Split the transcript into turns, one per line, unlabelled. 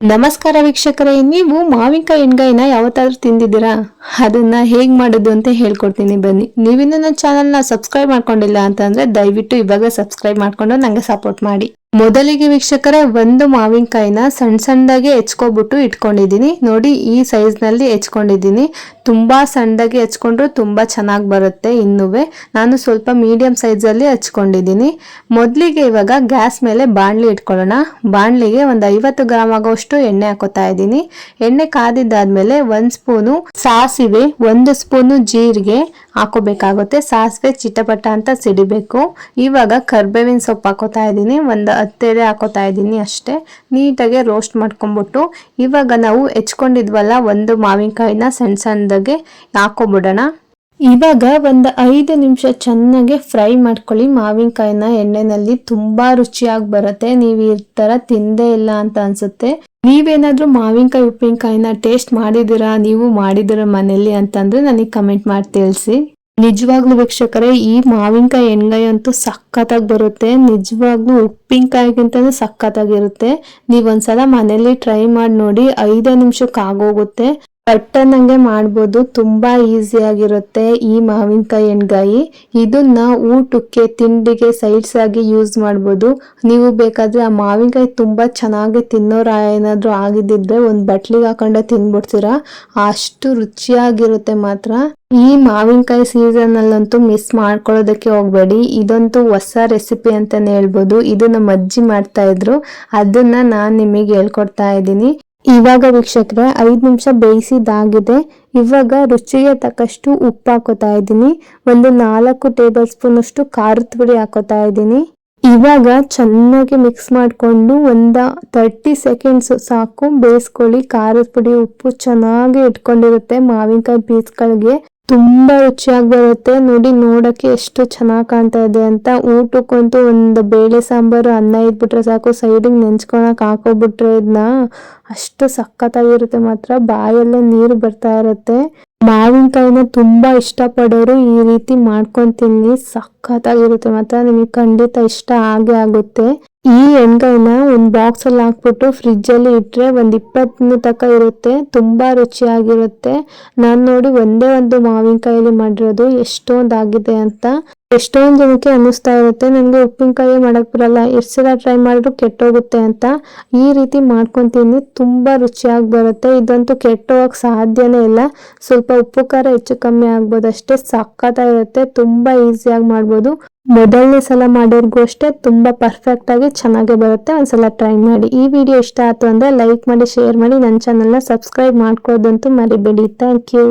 ನಮಸ್ಕಾರ ವೀಕ್ಷಕರೇ, ನೀವು ಮಾವಿನಕಾಯಿ ಎಣ್ಗಾಯಿನ ಯಾವತ್ತಾದ್ರೂ ತಿಂದಿದ್ದೀರಾ? ಅದನ್ನ ಹೇಗ್ ಮಾಡೋದು ಅಂತ ಹೇಳ್ಕೊಡ್ತೀನಿ ಬನ್ನಿ. ನೀವಿನ್ನು ನನ್ನ ಚಾನಲ್ನ ಸಬ್ಸ್ಕ್ರೈಬ್ ಮಾಡ್ಕೊಂಡಿಲ್ಲ ಅಂತಂದ್ರೆ ದಯವಿಟ್ಟು ಇವಾಗ ಸಬ್ಸ್ಕ್ರೈಬ್ ಮಾಡ್ಕೊಂಡು ನಂಗೆ ಸಪೋರ್ಟ್ ಮಾಡಿ. ಮೊದಲಿಗೆ ವೀಕ್ಷಕರೇ, ಒಂದು ಮಾವಿನಕಾಯಿನ ಸಣ್ಣ ಸಣ್ಣದಾಗಿ ಹೆಚ್ಕೊಬಿಟ್ಟು ಇಟ್ಕೊಂಡಿದ್ದೀನಿ. ನೋಡಿ, ಈ ಸೈಜ್ನಲ್ಲಿ ಹೆಚ್ಕೊಂಡಿದ್ದೀನಿ. ತುಂಬ ಸಣ್ಣದಾಗಿ ಹೆಚ್ಕೊಂಡ್ರು ತುಂಬ ಚೆನ್ನಾಗಿ ಬರುತ್ತೆ ಇನ್ನುವೆ. ನಾನು ಸ್ವಲ್ಪ ಮೀಡಿಯಂ ಸೈಜಲ್ಲಿ ಹಚ್ಕೊಂಡಿದ್ದೀನಿ. ಮೊದಲಿಗೆ ಇವಾಗ ಗ್ಯಾಸ್ ಮೇಲೆ ಬಾಣಲಿ ಇಟ್ಕೊಳ್ಳೋಣ. ಬಾಣಲಿಗೆ ಒಂದು ಐವತ್ತು ಗ್ರಾಮ್ ಆಗೋಷ್ಟು ಎಣ್ಣೆ ಹಾಕೋತಾ ಇದ್ದೀನಿ. ಎಣ್ಣೆ ಕಾದಿದ್ದಾದ್ಮೇಲೆ ಒಂದು ಸ್ಪೂನು ಸಾಸಿವೆ, ಒಂದು ಸ್ಪೂನು ಜೀರಿಗೆ ಹಾಕೋಬೇಕಾಗುತ್ತೆ. ಸಾಸಿವೆ ಚಿಟಪಟ ಅಂತ ಸಿಡಿಬೇಕು. ಇವಾಗ ಕರ್ಬೇವಿನ ಸೊಪ್ಪು ಹಾಕೋತಾ ಇದ್ದೀನಿ. ಒಂದು ಹತ್ತೆಲೆ ಹಾಕೋತಾ ಇದ್ದೀನಿ ಅಷ್ಟೇ. ನೀಟಾಗಿ ರೋಸ್ಟ್ ಮಾಡ್ಕೊಂಬಿಟ್ಟು ಇವಾಗ ನಾವು ಹೆಚ್ಕೊಂಡಿದ್ವಲ್ಲ ಒಂದು ಮಾವಿನಕಾಯಿನ ಸಣ್ಣ ಸಣ್ಣದಾಗೆ ಹಾಕೋಬಿಡೋಣ. ಇವಾಗ ಒಂದು ಐದು ನಿಮಿಷ ಚೆನ್ನಾಗಿ ಫ್ರೈ ಮಾಡ್ಕೊಳ್ಳಿ. ಮಾವಿನಕಾಯಿನ ಎಣ್ಣೆನಲ್ಲಿ ತುಂಬಾ ರುಚಿಯಾಗಿ ಬರುತ್ತೆ. ನೀವು ಈ ತರ ತಿಂದೇ ಇಲ್ಲ ಅಂತ ಅನ್ಸುತ್ತೆ. ನೀವೇನಾದರೂ ಮಾವಿನಕಾಯಿ, ಉಪ್ಪಿನಕಾಯಿನ ಟೇಸ್ಟ್ ಮಾಡಿದಿರಾ ನೀವು ಮಾಡಿದಿರ ಮನೇಲಿ ಅಂತಂದ್ರೆ ನನಗೆ ಕಮೆಂಟ್ ಮಾಡಿ ತಿಳಿಸಿ. ನಿಜವಾಗ್ಲೂ ವೀಕ್ಷಕರೇ, ಈ ಮಾವಿನಕಾಯಿ ಎಣ್ಗಾಯಿ ಅಂತೂ ಸಖತ್ತಾಗಿ ಬರುತ್ತೆ. ನಿಜವಾಗ್ಲೂ ಉಪ್ಪಿನಕಾಯಿಗಿಂತನೂ ಸಖತ್ತಾಗಿರುತ್ತೆ. ನೀವ್ ಒಂದ್ಸಲ ಮನೇಲಿ ಟ್ರೈ ಮಾಡಿ ನೋಡಿ, ಐದೇ ನಿಮಿಷಕ್ಕೆ ಆಗೋಗುತ್ತೆ. ಪಟ್ಟನಂಗೆ ಮಾಡ್ಬೋದು. ತುಂಬಾ ಈಸಿ ಆಗಿರುತ್ತೆ ಈ ಮಾವಿನಕಾಯಿ ಎಣ್ಗಾಯಿ ಇದನ್ನ ಊಟಕ್ಕೆ, ತಿಂಡಿಗೆ ಸೈಡ್ಸ್ ಆಗಿ ಯೂಸ್ ಮಾಡ್ಬೋದು. ನೀವು ಬೇಕಾದ್ರೆ ಆ ಮಾವಿನಕಾಯಿ ತುಂಬಾ ಚೆನ್ನಾಗಿ ತಿನ್ನೋರ ಏನಾದ್ರು ಆಗಿದ್ದಿದ್ರೆ ಒಂದು ಬಟ್ಲಿಗೆ ಹಾಕೊಂಡೆ ತಿನ್ಬಿಡ್ತೀರಾ. ಅಷ್ಟು ರುಚಿಯಾಗಿರುತ್ತೆ ಮಾತ್ರ. ಈ ಮಾವಿನಕಾಯಿ ಸೀಸನ್ ಅಲ್ಲಂತೂ ಮಿಸ್ ಮಾಡ್ಕೊಳ್ಳೋದಕ್ಕೆ ಹೋಗ್ಬೇಡಿ. ಇದಂತೂ ಹೊಸ ರೆಸಿಪಿ ಅಂತಾನೆ ಹೇಳ್ಬೋದು. ಇದು ನಮ್ಮ ಅಜ್ಜಿ ಮಾಡ್ತಾ ಇದ್ರು. ಅದನ್ನ ನಾನ್ ನಿಮಗೆ ಹೇಳ್ಕೊಡ್ತಾ ಇದ್ದೀನಿ. ಇವಾಗ ವೀಕ್ಷಕರೇ, ಐದು ನಿಮಿಷ ಬೇಯಿಸಿದಾಗಿದೆ ಇವಾಗ ರುಚಿಗೆ ತಕ್ಕಷ್ಟು ಉಪ್ಪು ಹಾಕೋತಾ ಇದ್ದೀನಿ. ಒಂದು ನಾಲ್ಕು ಟೇಬಲ್ ಸ್ಪೂನ್ ಅಷ್ಟು ಖಾರದ ಪುಡಿ ಹಾಕೋತಾ ಇದ್ದೀನಿ. ಇವಾಗ ಚೆನ್ನಾಗಿ ಮಿಕ್ಸ್ ಮಾಡಿಕೊಂಡು ಒಂದ ತರ್ಟಿ ಸೆಕೆಂಡ್ಸ್ ಸಾಕು ಬೇಯಿಸ್ಕೊಳ್ಳಿ. ಖಾರದ ಪುಡಿ ಉಪ್ಪು ಚೆನ್ನಾಗಿ ಇಟ್ಕೊಂಡಿರುತ್ತೆ ಮಾವಿನಕಾಯಿ ಪೀಸ್ಗಳಿಗೆ. ತುಂಬಾ ರುಚಿಯಾಗಿ ಬರುತ್ತೆ. ನೋಡಿ ನೋಡಕ್ಕೆ ಎಷ್ಟು ಚೆನ್ನಾಗಿ ಕಾಣ್ತಾ ಇದೆ ಅಂತ. ಊಟಕ್ಕಂತೂ ಒಂದು ಬೇಳೆ ಸಾಂಬಾರು, ಅನ್ನ ಇದ್ಬಿಟ್ರೆ ಸಾಕು. ಸೈಡಿಗೆ ನೆಂಚ್ಕೊಳಕ್ ಹಾಕೋಬಿಟ್ರೆ ಇದನ್ನ ಅಷ್ಟು ಸಖತ್ತಾಗಿರುತ್ತೆ ಮಾತ್ರ. ಬಾಯಲ್ಲೇ ನೀರು ಬರ್ತಾ ಇರುತ್ತೆ. ಮಾವಿನಕಾಯಿನ ತುಂಬಾ ಇಷ್ಟಪಡೋರು ಈ ರೀತಿ ಮಾಡ್ಕೊಂಡು ತಿನ್ನಿ. ಸಖತ್ತಾಗಿರುತ್ತೆ ಮಾತ್ರ. ನಿಮಗೆ ಖಂಡಿತ ಇಷ್ಟ ಆಗೇ ಆಗುತ್ತೆ. ಈ ಎಣ್ಗಾಯಿನ ಒಂದ್ ಬಾಕ್ಸ್ ಅಲ್ಲಿ ಹಾಕ್ಬಿಟ್ಟು ಫ್ರಿಜ್ ಅಲ್ಲಿ ಇಟ್ರೆ ಒಂದ್ ದಿನ ತನಕ ಇರುತ್ತೆ, ತುಂಬಾ ರುಚಿಯಾಗಿರುತ್ತೆ. ನಾನ್ ನೋಡಿ ಒಂದೇ ಒಂದು ಮಾವಿನಕಾಯಿಲಿ ಮಾಡಿರೋದು ಎಷ್ಟೊಂದ್ ಆಗಿದೆ ಅಂತ. ಎಷ್ಟೊಂದ್ ಜನಕ್ಕೆ ಅನ್ನಿಸ್ತಾ ಇರುತ್ತೆ, ನನ್ಗೆ ಉಪ್ಪಿನಕಾಯಿ ಮಾಡಕ್ ಬರಲ್ಲ, ಎಷ್ಟ್ ಟ್ರೈ ಮಾಡಿದ್ರು ಕೆಟ್ಟೋಗುತ್ತೆ ಅಂತ. ಈ ರೀತಿ ಮಾಡ್ಕೊಂತೀನಿ ತುಂಬಾ ರುಚಿಯಾಗಿ ಬರುತ್ತೆ. ಇದಂತೂ ಕೆಟ್ಟೋಗಕ್ ಸಾಧ್ಯನೇ ಇಲ್ಲ. ಸ್ವಲ್ಪ ಉಪ್ಪು ಖಾರ ಹೆಚ್ಚು ಕಮ್ಮಿ ಆಗ್ಬೋದು ಅಷ್ಟೇ, ಸಖತ್ತಾಗಿರುತ್ತೆ, ತುಂಬಾ ಈಸಿಯಾಗಿ ಮಾಡ್ಬೋದು. ಮೊದಲನೇ ಸಲ ಮಾಡೋರ್ಗೂ ಅಷ್ಟೇ ತುಂಬ ಪರ್ಫೆಕ್ಟ್ ಆಗಿ ಚೆನ್ನಾಗಿ ಬರುತ್ತೆ. ಒಂದ್ಸಲ ಟ್ರೈ ಮಾಡಿ. ಈ ವಿಡಿಯೋ ಇಷ್ಟ ಆಯ್ತು ಅಂದ್ರೆ ಲೈಕ್ ಮಾಡಿ ಶೇರ್ ಮಾಡಿ. ನನ್ನ ಚಾನಲ್ನ ಸಬ್ಸ್ಕ್ರೈಬ್ ಮಾಡ್ಕೋದಂತೂ ಮರಿಬೇಡಿ. Thank you